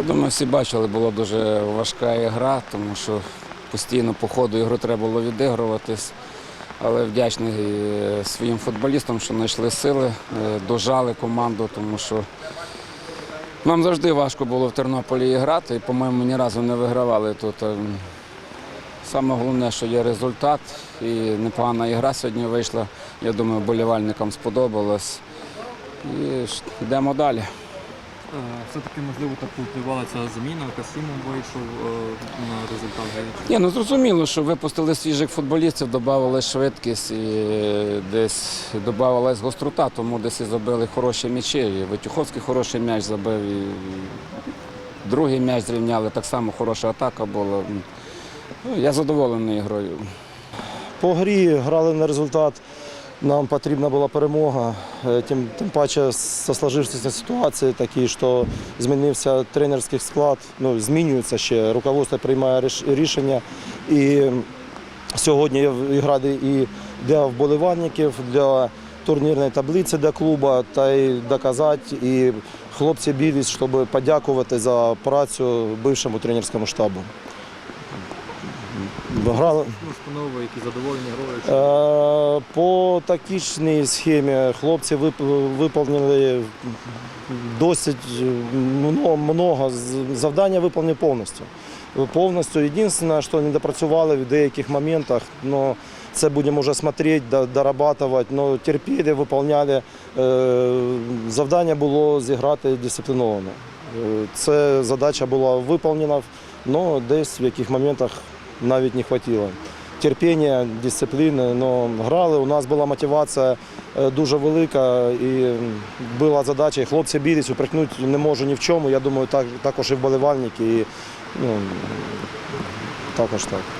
Я думаю, всі бачили, була дуже важка ігра, тому що постійно по ходу ігру треба було відігруватись. Але вдячний е, своїм футболістам, що знайшли сили, е, дожали команду, тому що нам завжди важко було в Тернополі грати, і, по-моєму, ні разу не вигравали тут. Ем, Саме головне, що є результат, і непогана ігра сьогодні вийшла. Я думаю, болівальникам сподобалось. І йдемо далі. Е, Все-таки, можливо, так повпливала ця заміна. Касімов вийшов е, на результат. Ні, ну зрозуміло, що випустили свіжих футболістів, додавали швидкість і десь додавалась гострота, тому десь і забили хороші м'ячі. І Витюховський хороший м'яч забив, і другий м'яч зрівняли, так само хороша атака була. Ну, я задоволений грою. По грі грали на результат. Нам потрібна була перемога. Е, Тим, тим паче со сложившися ситуації такі, що змінився тренерський склад, ну, змінюється ще, руководство приймає рішення. І сьогодні гра і для вболівальників, для турнірної таблиці для клубу, та й доказати і хлопці білі, щоб подякувати за працю бившому тренерському штабу. Грали, Ну, установи, які задоволені грою. Е, По тактичній схемі хлопці вип- виконали досить много. Завдання виконані повністю. Повністю. Єдине, що не допрацювали в деяких моментах, но це будемо вже смотреть, дорабатувати. Но терпіли, виконували. Е, Завдання було зіграти дисципліновано. Е, Це задача була виконана, але десь в яких моментах навіть не вистачило терпіння, дисципліни. але грали. У нас була мотивація е, дуже велика і була задача. І хлопці білись, упрекнути не можу ні в чому. Я думаю, так, також і вболівальники. І, ну, також так.